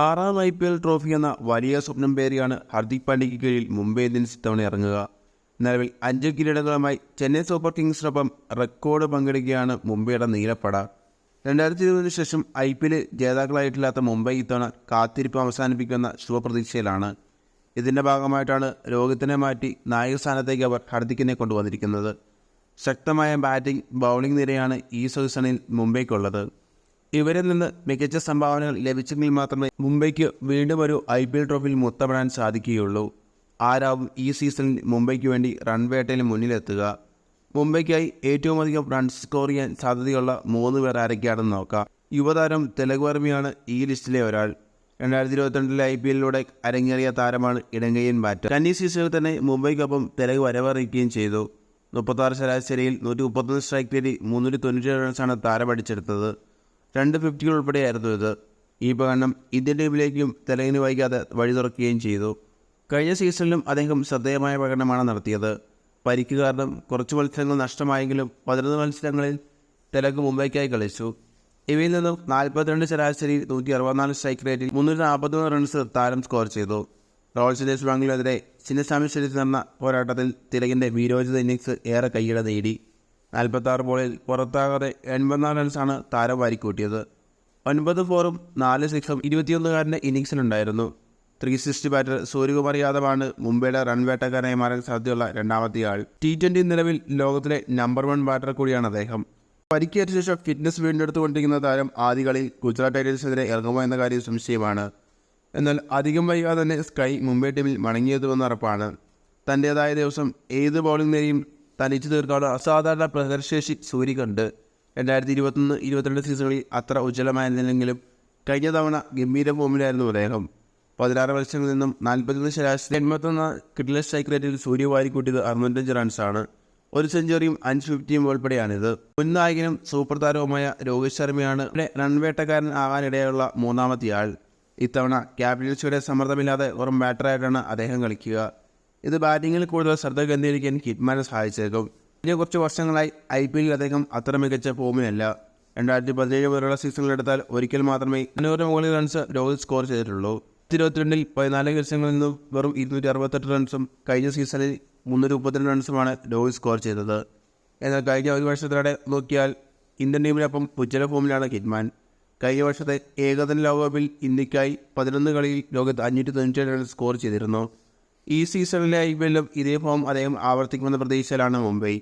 ആറാം I P L trophy എന്ന വലിയ സ്വപ്നം പേരിയാണ് ഹർദിക് പാണ്ഡ്യയ്ക്ക് കീഴിൽ മുംബൈ ഇന്ത്യൻസ് ഇത്തവണ ഇറങ്ങുക. നിലവിൽ അഞ്ച് കിരീടങ്ങളുമായി ചെന്നൈ സൂപ്പർ കിങ്സിനൊപ്പം റെക്കോർഡ് പങ്കെടുക്കുകയാണ് മുംബൈയുടെ നീലപ്പട രണ്ടായിരത്തി ഇരുപതിന് ശേഷം ഐ പി എൽ ജേതാക്കളായിട്ടില്ലാത്ത മുംബൈ ഇത്തവണ കാത്തിരിപ്പ് അവസാനിപ്പിക്കുന്ന ശുഭപ്രതീക്ഷയിലാണ്. ഇതിന്റെ ഭാഗമായിട്ടാണ് രോഹിത്തിനെ മാറ്റി നായക സ്ഥാനത്തേക്ക് അവർ ഹർദിക്കിനെ കൊണ്ടുവന്നിരിക്കുന്നത്. ശക്തമായ ബാറ്റിംഗ് ബൗളിംഗ് നിരയാണ് ഈ സീസണിൽ മുംബൈക്കുള്ളത്. ഇവരിൽ നിന്ന് മികച്ച സംഭാവനകൾ ലഭിച്ചെങ്കിൽ മാത്രമേ മുംബൈക്ക് വീണ്ടും ഒരു ഐ പി എൽ ട്രോഫിയിൽ മുത്തപ്പെടാൻ സാധിക്കുകയുള്ളൂ. ആരാവും ഈ സീസണിൽ മുംബൈക്ക് വേണ്ടി റൺ വേട്ടയിൽ മുന്നിലെത്തുക? മുംബൈക്കായി ഏറ്റവും അധികം റൺസ് സ്കോർ ചെയ്യാൻ സാധ്യതയുള്ള മൂന്ന് പേർ ആരൊക്കെയാണെന്ന് നോക്കാം. യുവതാരം തെലഗ് വർമ്മയാണ് ഈ ലിസ്റ്റിലെ ഒരാൾ. രണ്ടായിരത്തി ഇരുപത്തിരണ്ടിലെ ഐ പി എല്ലിലൂടെ അരങ്ങേറിയ താരമാണ് ഇടങ്കയ്യൻ ബാറ്റർ. കന്നി സീസണിൽ തന്നെ മുംബൈക്കൊപ്പം തെലഗ് വരവറിയിക്കുകയും ചെയ്തു. മുപ്പത്താറ് ശരാശരിയിൽ നൂറ്റി മുപ്പത്തൊന്ന് സ്ട്രൈക്ക് റേറ്റിൽ മുന്നൂറ്റി തൊണ്ണൂറ്റി റൺസാണ് താരം അടിച്ചെടുത്തത് രണ്ട് ഫിഫ്റ്റികൾ ഉൾപ്പെടെയായിരുന്നു ഇത്. ഈ പ്രകടനം ഇന്ത്യൻ ടീമിലേക്കും തെലങ്കിന് വൈകാതെ വഴി തുറക്കുകയും ചെയ്തു. കഴിഞ്ഞ സീസണിലും അദ്ദേഹം ശ്രദ്ധേയമായ പ്രകടനമാണ് നടത്തിയത്. പരിക്ക് കാരണം കുറച്ച് മത്സരങ്ങൾ നഷ്ടമായെങ്കിലും പതിനൊന്ന് മത്സരങ്ങളിൽ തെലങ്ക് മുംബൈക്കായി കളിച്ചു. ഇവയിൽ നിന്നും നാൽപ്പത്തിരണ്ട് ശരാശരി നൂറ്റി അറുപത്തിനാല് സ്ട്രൈക്ക് റേറ്റിൽ മുന്നൂറ്റി നാൽപ്പത്തിമൂന്ന് റൺസ് താരം സ്കോർ ചെയ്തു. റോയൽസ് ഡേസ് ബാംഗ്ലൂരിനെതിരെ ചിന്നസ്വാമി സ്റ്റേഡിയത്തിൽ നടന്ന പോരാട്ടത്തിൽ തിലകിന്റെ വീരോചിത ഇന്നിങ്സ് ഏറെ കൈയിട നേടി. നാൽപ്പത്താറ് ബോളിൽ പുറത്താകാതെ എൺപത്തിനാല് റൺസാണ് താരം വാരിക്കൂട്ടിയത്. ഒൻപത് ഫോറും നാല് സിക്സും ഇരുപത്തിയൊന്നുകാരന്റെ ഇന്നിങ്സിലുണ്ടായിരുന്നു ത്രീ സിക്സ്റ്റി ബാറ്റർ സൂര്യകുമാർ യാദവാണ് മുംബൈയുടെ റൺ വേട്ടക്കാരനായി മാറാൻ സാധ്യതയുള്ള രണ്ടാമത്തെ ആൾ ടി ട്വന്റി നിലവിൽ ലോകത്തിലെ നമ്പർ വൺ ബാറ്റർ കൂടിയാണ് അദ്ദേഹം. പരിക്കേറ്റ ശേഷം ഫിറ്റ്നസ് വീണ്ടെടുത്തുകൊണ്ടിരിക്കുന്ന താരം ആദ്യ കളി ഗുജറാത്ത് ടൈറ്റൻസിനെതിരെ ഇറങ്ങുമോ എന്ന കാര്യം സംശയമാണ്. എന്നാൽ അധികം വൈകാതെ തന്നെ സ്കൈ മുംബൈ ടീമിൽ മടങ്ങിയെത്തുമെന്ന് ഉറപ്പാണ്. തന്റേതായ ദിവസം ഏത് ബൗളിംഗ് നിരയും തനിച്ചു തീർക്കാവുന്ന അസാധാരണ പ്രദർശേഷി സൂര്യക്കുണ്ട് രണ്ടായിരത്തി ഇരുപത്തൊന്ന് ഇരുപത്തിരണ്ട് സീസണുകളിൽ അത്ര ഉജ്ജ്വലമായിരുന്നില്ലെങ്കിലും കഴിഞ്ഞ തവണ ഗംഭീര ഫോമിലായിരുന്നു അദ്ദേഹം. പതിനാറ് വർഷങ്ങളിൽ നിന്നും നാൽപ്പത്തൊന്ന് ശരാശരി എൺപത്തൊന്ന് കിട്ടിലെ സ്ട്രൈക്ക് റേറ്റിൽ സൂര്യ വാരിക്കൂട്ടിയത് അറുന്നൂറ്റഞ്ച് റൺസാണ് ഒരു സെഞ്ചുറിയും അഞ്ച് ഫിഫ്റ്റിയും ഉൾപ്പെടെയാണിത്. മുൻ നായകനും സൂപ്പർ താരവുമായ രോഹിത് ശർമ്മയാണ് റൺവേട്ടക്കാരൻ ആകാനിടയുള്ള മൂന്നാമത്തെ ആൾ ഇത്തവണ ക്യാപിറ്റൽസിയുടെ സമ്മർദ്ദമില്ലാതെ വെറും ബാറ്ററായിട്ടാണ് അദ്ദേഹം കളിക്കുക. ഇത് ബാറ്റിങ്ങിൽ കൂടുതൽ ശ്രദ്ധ കേന്ദ്രീകരിക്കാൻ കിറ്റ്മാനെ സഹായിച്ചേക്കും. കഴിഞ്ഞ കുറച്ച് വർഷങ്ങളായി ഐ പി എല്ലിൽ അദ്ദേഹം അത്ര മികച്ച ഫോമിലല്ല. രണ്ടായിരത്തി പതിനേഴ് വരെയുള്ള സീസണിലെടുത്താൽ ഒരിക്കൽ മാത്രമേ അഞ്ഞൂറ് മുകളിൽ റൺസ് രോഹിത് സ്കോർ ചെയ്തിട്ടുള്ളൂ. ഇരുപത്തിരണ്ടിൽ പതിനാല് മത്സരങ്ങളിൽ നിന്നും വെറും ഇരുന്നൂറ്റി അറുപത്തെട്ട് റൺസും കഴിഞ്ഞ സീസണിൽ മുന്നൂറ്റി മുപ്പത്തിരണ്ട് റൺസുമാണ് രോഹിത് സ്കോർ ചെയ്തത്. എന്നാൽ കഴിഞ്ഞ ഒരു വർഷത്തിലൂടെ നോക്കിയാൽ ഇന്ത്യൻ ടീമിനൊപ്പം ഉജ്ജ്വല ഫോമിലാണ് കിറ്റ്മാൻ. കഴിഞ്ഞ വർഷത്തെ ഏകദിന ലോകകപ്പിൽ ഇന്ത്യക്കായി പതിനൊന്ന് കളിയിൽ ലോകത്ത് അഞ്ഞൂറ്റി തൊണ്ണൂറ്റി റൺസ് സ്കോർ ചെയ്തിരുന്നു. ഈ സീസണിലെ ഐ പി എല്ലും ഇതേ ഫോം അദ്ദേഹം ആവർത്തിക്കുമെന്ന പ്രതീക്ഷയിലാണ് മുംബൈ.